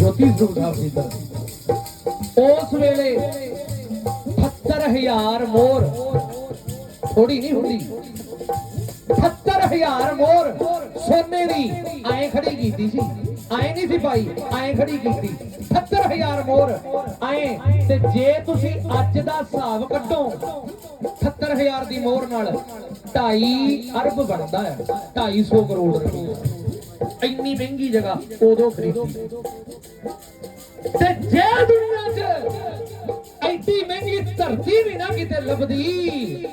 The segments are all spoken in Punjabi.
ਜੋਤੀ ਸਰੂਪ ਸਾਹਿਬ ਦੀ ਉਸ ਵੇਲੇ 78000 ਮੋਹਰ ਥੋੜੀ ਨਹੀਂ ਹੁੰਦੀ। 78000 ਮੋਹਰ ਸੋਨੇ ਦੀ ਐ ਖੜੀ ਕੀਤੀ ਸੀ। ਐ ਨਹੀਂ ਸੀ ਪਾਈ, ਐ ਖੜੀ ਕੀਤੀ। 70000 ਮੋਹਰ ਐ ਤੇ ਜੇ ਤੁਸੀਂ ਅੱਜ ਦਾ ਹਿਸਾਬ ਕੱਢੋ 70000 ਦੀ ਮੋਰ ਨਾਲ 2.5 ਅਰਬ ਬਣਦਾ ਹੈ 250 ਕਰੋੜ ਰੁਪਏ। ਇੰਨੀ ਮਹਿੰਗੀ ਜਗ੍ਹਾ ਉਦੋਂ ਖਰੀਦੀ। ਤੇ ਜੇ ਦੁਨੀਆ 'ਚ ਐਡੀ ਮਹਿੰਗੀ ਧਰਤੀ ਵੀ ਨਾ ਕਿਤੇ ਲੱਭਦੀ।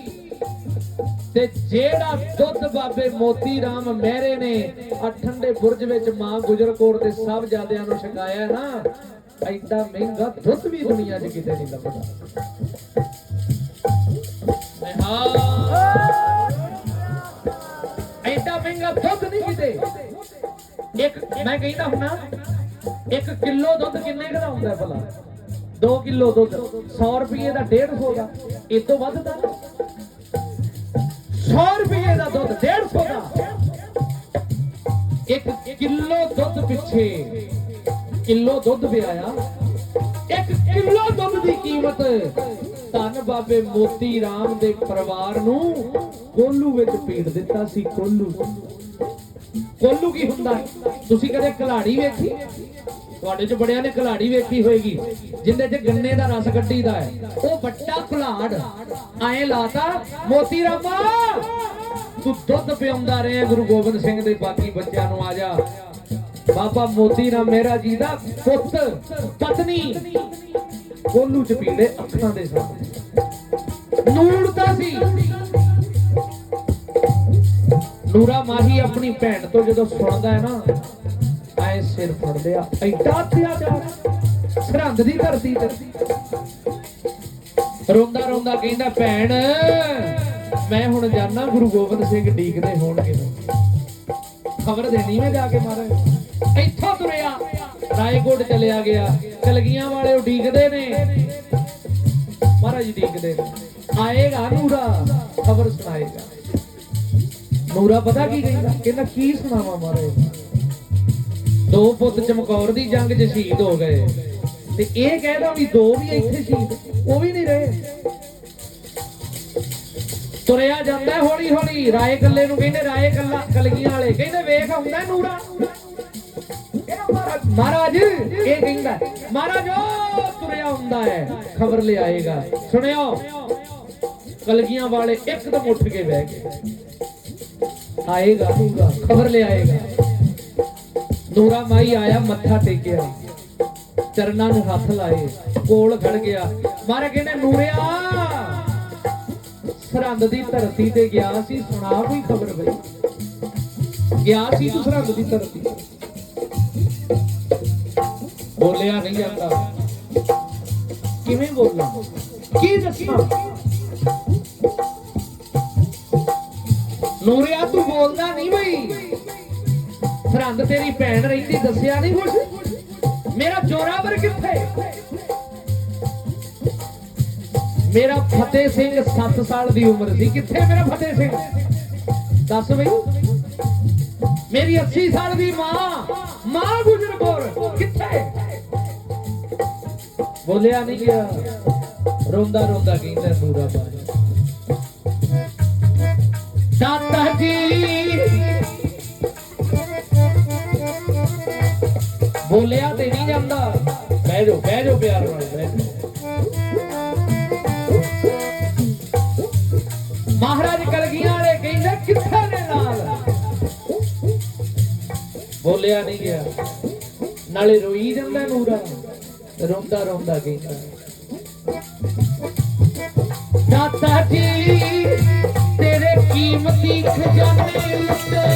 ਤੇ ਜਿਹੜਾ ਦੁੱਧ ਬਾਬੇ ਮੋਤੀ ਰਾਮ ਮਹਿਰੇ ਨੇ ਆ ਬੁਰਜ ਵਿੱਚ ਮਾਂ ਗੁਜਰ ਦੇ ਸਭ ਜਾਦਿਆਂ ਨੂੰ ਛਕਾਇਆ ਨਾ, ਐਡਾ ਮਹਿੰਗਾ ਦੁੱਧ ਵੀ ਦੁਨੀਆ 'ਚ ਕਿਤੇ ਨਹੀਂ ਲੱਭਦਾ। ਹਾਂ, ਐਡਾ ਮਹਿੰਗਾ ਦੁੱਧ ਨਹੀਂ ਕਿਤੇ ਇੱਕ, ਮੈਂ ਕਹਿੰਦਾ ਹੁੰਨਾ ਇੱਕ ਕਿਲੋ ਦੁੱਧ ਕਿੰਨੇ ਦਾ ਹੁੰਦਾ ਹੈ ਭਲਾ? 2 ਕਿਲੋ ਦੁੱਧ 100 ਰੁਪਏ ਦਾ 150 ਦਾ, ਇਹ ਤੋਂ ਵੱਧ ਦਾ 100 ਰੁਪਏ ਦਾ ਦੁੱਧ 150 ਦਾ। ਇੱਕ ਕਿਲੋ ਦੁੱਧ ਪਿੱਛੇ, ਕਿਲੋ ਦੁੱਧ ਵਿਆਇਆ ਇੱਕ ਕਿਲੋ ਦੁੱਧ ਦੀ ਕੀਮਤ ਧੰਨ ਬਾਬੇ ਮੋਤੀ ਰਾਮ ਦੇ ਪਰਿਵਾਰ ਨੂੰ ਕੋਲੂ ਵਿੱਚ ਪੀੜ ਦਿੱਤਾ ਸੀ, ਕੋਲੂ। ਕੋਲੂ ਕੀ ਹੁੰਦਾ? ਤੁਸੀਂ ਕਦੇ ਕਲਾੜੀ ਵੇਖੀ? ਤੁਹਾਡੇ ਚ ਬੜਿਆਂ ਨੇ ਕਲਾੜੀ ਵੇਖੀ ਹੋਏਗੀ, ਜਿੰਦੇ ਚ ਗੰਨੇ ਦਾ ਰਸ ਕੱਢੀਦਾ ਹੈ। ਉਹ ਵੱਡਾ ਕੁਲਾੜ, ਐ ਲਾਤਾ, ਮੋਤੀ ਰਾਮਾ, ਤੂੰ ਦੁੱਧ ਪਿਆਉਂਦਾ ਰਿਹਾ, ਗੁਰੂ ਗੋਬਿੰਦ ਸਿੰਘ ਦੇ ਬਾਕੀ ਬੱਚਿਆਂ ਨੂੰ ਆ ਜਾ। ਬਾਬਾ ਮੋਤੀ ਰਾਮ ਮੇਰਾ ਜੀ ਦਾ ਪੁੱਤ, ਪਤਨੀ ਕੋਲੂ ਚ ਅੱਖਾਂ ਦੇ ਸਾਹਮਣੇ ਨੂਰਦਾ ਸੀ। ਨੂਰਾ ਮਾਹੀ ਆਪਣੀ ਭੈਣ ਤੋਂ ਜਦੋਂ ਸੁਣਦਾ ਹੈ ਨਾ ਐ ਸਿਰ ਫੜ ਲਿਆ। ਐਡਾ ਅਤਿਆਚਾਰ ਸਰਹੰਦ ਦੀ ਧਰਤੀ ਤੇ। ਰੋਂਦਾ ਰੋਂਦਾ ਕਹਿੰਦਾ, ਭੈਣ, ਮੈਂ ਹੁਣ ਜਾਣਾ ਗੁਰੂ ਗੋਬਿੰਦ ਸਿੰਘ ਡੀਕਦੇ ਹੋਣਗੇ। ਖਬਰ ਦੇਣੀ ਮੈਂ ਜਾ ਕੇ ਮਹਾਰਾਜ ਇੱਥੋਂ ਤੁਰਿਆ। ਰਾਏਕੋਟ ਚਲਿਆ ਗਿਆ। ਕਲਗੀਆਂ ਵਾਲੇ ਉਡੀਕਦੇ ਨੇ। ਮਹਾਰਾਜ ਉਡੀਕਦੇ ਨੇ। ਆਏਗਾ ਨੂਰਾ, ਖਬਰ ਸੁਣਾਏਗਾ। ਨੂਰਾ ਪਤਾ ਕੀ ਕਹਿੰਦਾ? ਕਹਿੰਦਾ, ਕੀ ਸੁਣਾਵਾਂ ਮਹਾਰਾਜ? ਦੋ ਪੁੱਤ ਚਮਕੌਰ ਦੀ ਜੰਗ 'ਚ ਸ਼ਹੀਦ ਹੋ ਗਏ। ਤੇ ਇਹ ਕਹਿਦਾ ਵੀ ਦੋ ਵੀ ਇੱਥੇ ਸ਼ਹੀਦ, ਉਹ ਵੀ ਨਹੀਂ ਰਹੇ। ਤੁਰਿਆ ਜਾਂਦਾ ਹੌਲੀ ਹੌਲੀ ਰਾਏ ਕੱਲੇ ਨੂੰ ਕਹਿੰਦੇ, ਰਾਏ ਕੱਲਾ ਕਲਗੀਆਂ ਵਾਲੇ। ਕਹਿੰਦੇ, ਵੇਖ ਆਉਂਦਾ ਨੂਰਾ। ਮਹਾਰਾਜ- ਇਹ ਕਹਿੰਦਾ ਮਹਾਰਾਜ, ਉਹ ਤੁਰਿਆ ਹੁੰਦਾ ਹੈ। ਖਬਰ ਲਿਆਏਗਾ। ਸੁਣਿਓ, ਕਲਗੀਆਂ ਵਾਲੇ ਇੱਕਦਮ ਉੱਠ ਕੇ ਬਹਿ ਗਏ। ਆਏਗਾ ਨੂਰਾ ਖਬਰ ਲਿਆਏਗਾ। ਨੂਰਾ ਮਾਈ ਆਇਆ, ਮੱਥਾ ਟੇਕਿਆ। ਚਰਨਾਂ ਨੂੰ ਹੱਥ ਲਾਏ, ਕੋਲ ਖੜ ਗਿਆ। ਮਾਰੇ ਕਹਿੰਦੇ, ਨੂਰਿਆ, ਸਰਹੰਦ ਦੀ ਧਰਤੀ ਤੇ ਗਿਆ ਸੀ, ਸੁਣਾ ਕੋਈ ਖਬਰ ਬਈ। ਗਿਆ ਸੀ ਤੂੰ ਸਰਹੰਦ ਦੀ ਧਰਤੀ ਤੇ। ਬੋਲਿਆ ਨਹੀਂ ਜਾਂਦਾ। ਕਿਵੇਂ ਬੋਲਾਂ? ਕੀ ਦੱਸਾਂ? ਨੂਰਿਆ, ਤੂੰ ਬੋਲਦਾ ਨਹੀਂ ਬਈ। ਸਰਹੰਦ ਤੇਰੀ ਭੈਣ ਰਹਿੰਦੀ ਦੱਸਿਆ ਨਹੀਂ ਕੁਛ। ਮੇਰਾ ਜੋਰਾਵਰ ਕਿੱਥੇ? ਮੇਰਾ ਫਤਿਹ ਸਿੰਘ 7 ਸਾਲ ਦੀ ਉਮਰ ਸੀ। ਕਿੱਥੇ ਮੇਰਾ ਫਤਿਹ ਸਿੰਘ? ਦੱਸ ਬਈ। ਮੇਰੀ 80 ਸਾਲ ਦੀ ਮਾਂ ਮਾਂ ਗੁਜਰ ਕਿੱਥੇ? ਬੋਲਿਆ ਨਹੀਂ ਗਿਆ। ਰੋਂਦਾ ਰੋਂਦਾ ਕਹਿੰਦਾ ਪੂਰਾ ਬਾਜ। ਦਾਤਾ ਜੀ। ਬੋਲਿਆ ਤੇ ਨਹੀਂ ਜਾਂਦਾ। ਬਹਿ ਜਾਓ ਬਹਿ ਜਾਓ ਪਿਆਰ ਨਾਲ, ਬਹਿ ਜਾਓ। ਮਹਾਰਾਜ ਕਰ ਵਾਲੇ ਬੋਲਿਆ ਨਹੀਂ ਗਿਆ। ਨਾਲੇ ਰੋਈ ਜਾਂਦਾ ਨੂਰਾ, ਰੋਂਦਾ ਰੋਂਦਾ ਕਹਿੰਦਾ ਦਾਤਾ ਜੀ, ਤੇਰੇ ਕੀਮਤੀ ਖਜ਼ਾਨੇ ਲੁੱਟੇ